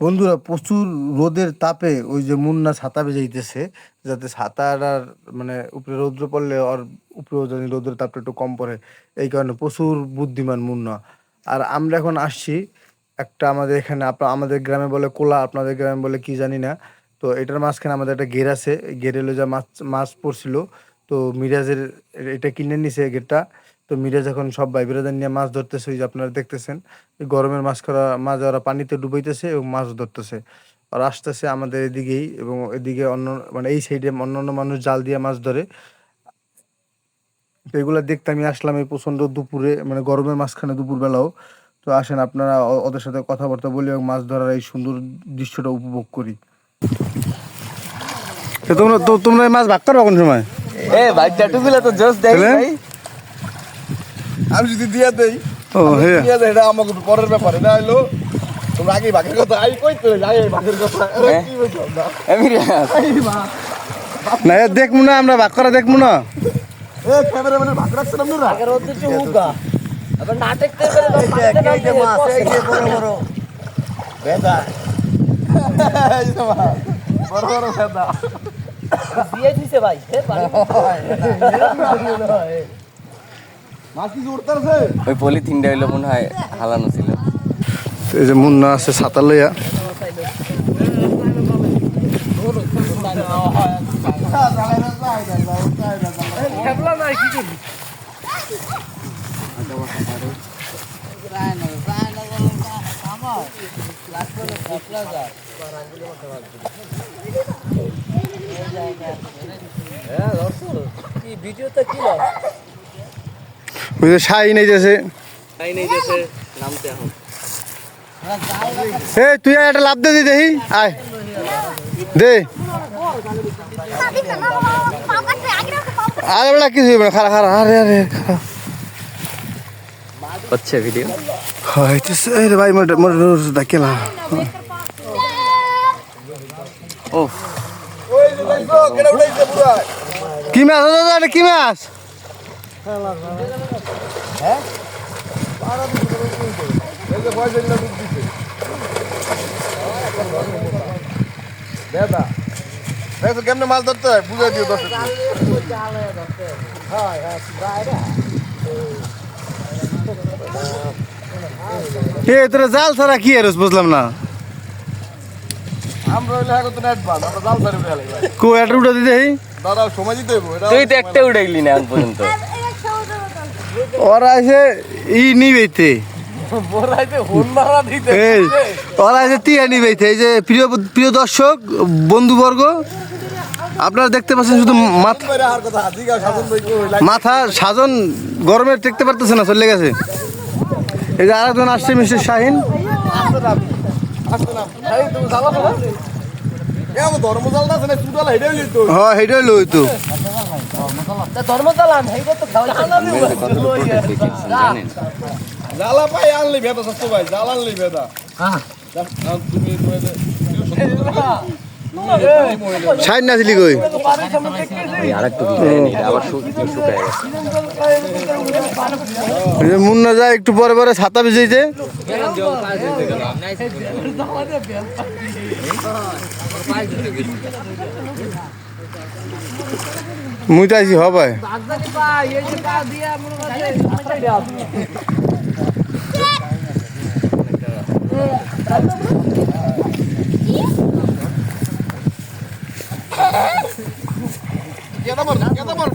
বন্ধুরা, প্রচুর রোদের তাপে ওই যে মুন্না ছাতা বেজাইতেছে যাতে ছাতার আর মানে উপরে রৌদ্র পড়লে ওর উপরেও জানি রোদের তাপটা একটু কম পড়ে। এই কারণে প্রচুর বুদ্ধিমান মুন্না। আর আমরা এখন আসছি একটা আমাদের এখানে আপনার আমাদের গ্রামে বলে কোলা, আপনাদের গ্রামে বলে কি জানি না। তো এটার মাঝখানে আমাদের একটা গের আছে গেরে যা মাছ মাছ পড়ছিল। তো মিরাজের এটা কিনে নিছে গেটটা। তো মিরাজ এখন সব ভাই বিরাদার নিয়ে মাছ ধরতেছে ওই যে আপনারা দেখতেছেন এই গরমের মাছ করা মাছ ওরা পানিতে ডুবাইতেছে এবং মাছ ধরতেছে। আর আসতেছে আমাদের এদিকেই এবং এদিকে অন্য মানে এই সাইডে অন্য অন্য মানুষ জাল দিয়ে মাছ ধরে। তো এগুলো দেখতে আমি আসলাম এই প্রচণ্ড দুপুরে মানে গরমের মাঝখানে দুপুরবেলাও। তো আসেন আপনারা ওদের সাথে কথাবার্তা বলি এবং মাছ ধরার এই সুন্দর দৃশ্যটা উপভোগ করি। তোমরা তোমরা মাছ ভাগ করো কোন সময়? এ ভাই ট্যাটুগুলো তো জোস তাহলে? ভাই। আমি যদি দিয়ে দেই হ্যাঁ। দিয়ে দেই এটা আমাকে পরের ব্যাপারে না হইল। তোমরা আগে ভাগের কথা আই কই তো আগে ভাগের কথা। আরে হ্যাঁ। কি বলছো? না। এমিরিয়া না এ দেখব না আমরা ভাগ করা দেখব না। এ ক্যামেরাম্যানের ভাগ রাখছেন আপনারা? বেদা এই যে মা, বড় বড়। বেদা মাছ কি উঠতেছে ওই পলিথিনটা হইল মনে হয় হালানো ছিল। এই যে মুন্না আছে ছাতা লইয়া। ওই যে যাচ্ছে। তাই নেই যেতে নামতে তুই একটা লাভ দে দি দেখি আয়। দে। আরে বেলা কিছু হইবে না খারা খারা আরে আরে হচ্ছে ভিডিও হইতেছে রে ভাই মোর মোর ডাকেলা ও ওই যে দেখছ কেডা উঠাইছে পুরা কি মাছ দাদা এটা কি মাছ এই যে পয়সা দিলে ডুব দিছে বেদা দেখছ কেমনে মাছ ধরতে হয়? বুঝাই দিও দর্শক এ তোরা জাল ছাড়া কি আর বুঝলাম না। আমরা ধরে উঠে লাগবে কো একটা উঠে দি দাদা সময় দিতে এটা তুই তো একটা উঠে গেলি না এখন পর্যন্ত। ওরা ই নিবেইতে বড়াইতে হুন মারা দিতে এই ওরা নিবেইতে এই যে প্রিয় প্রিয় দর্শক বন্ধুবর্গ আপনারা দেখতে পাচ্ছেন শুধু মাথা সাজন গরমে টেকতে পারতেছে না চলে গেছে। এই যে আরেকজন আসছে মিস্টার শাহিন। আসতে না ভাই তুমি জ্বালা না এ আমার ধর্ম জ্বালা আছে না চুটালা হেডে হইলি তো হেটাই লই তো জানেন? জ্বালা পাই আনলি বেদা সস্ত ভাই জ্বালা আনলি হ্যাঁ। কই? এই যে মুন্না যায় একটু পরে পরে ছাতা ভিজেছে মুই তো আইছি হবে কেটা মার কেটা মার